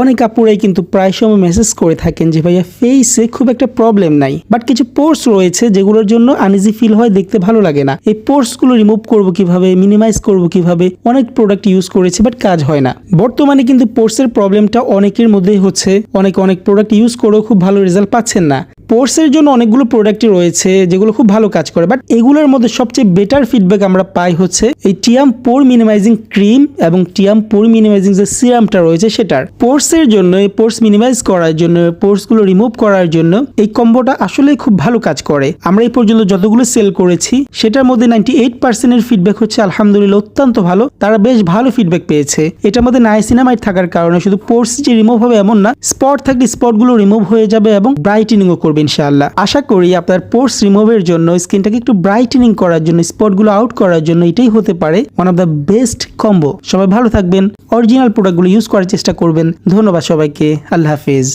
অনেক আপুরাই কিন্তু প্রায় সময় মেসেজ করে থাকেন যে, ভাইয়া ফেসে খুব একটা প্রবলেম নাই। বাট কিছু পোর্স রয়েছে যেগুলোর জন্য আনইজি ফিল হয়, দেখতে ভালো লাগে না। এই পোর্সগুলো রিমুভ করব কীভাবে মিনিমাইজ করব কীভাবে, অনেক প্রোডাক্ট ইউজ করেছে বাট কাজ হয় না। বর্তমানে কিন্তু পোর্সের প্রবলেমটা অনেকের মধ্যেই হচ্ছে। অনেক অনেক প্রোডাক্ট ইউজ করেও খুব ভালো রেজাল্ট পাচ্ছেন না। পোর্সের জন্য অনেকগুলো প্রোডাক্টই রয়েছে যেগুলো খুব ভালো কাজ করে বাট এগুলোর মধ্যে সবচেয়ে বেটার ফিডব্যাক আমরা পাই হচ্ছে এই টিয়াম পোর মিনিমাইজিং ক্রিম এবং টিয়াম পোর মিনিমাইজিং যে সিরামটা রয়েছে সেটার। পোর্সের জন্য এই পোর্স মিনিমাইজ করার জন্য পোর্সগুলো রিমুভ করার জন্য এই কম্বোটা আসলে খুব ভালো কাজ করে। আমরা এই পর্যন্ত যতগুলো সেল করেছি, সেটার মধ্যে নাইনটি এইট পার্সেন্টের ফিডব্যাক হচ্ছে আলহামদুলিল্লাহ অত্যন্ত ভালো, তারা বেশ ভালো ফিডব্যাক পেয়েছে। এটার মধ্যে নাইসিনামাইড থাকার কারণে শুধু পোর্স যে রিমুভ হবে এমন না স্পট থাকলে স্পটগুলো রিমুভ হয়ে যাবে এবং ব্রাইটেনিংও করবে। ইনশাআল্লাহ। আশা করি আপনার পোর্স রিমুভের জন্য, স্কিনটাকে একটু ব্রাইটেনিং করার জন্য স্পটগুলো আউট করার জন্য এটাই হতে পারে one of the best combo সবাই ভালো থাকবেন অরিজিনাল প্রোডাক্টগুলো ইউজ করার চেষ্টা করবেন। ধন্যবাদ সবাইকে, আল্লাহ হাফিজ।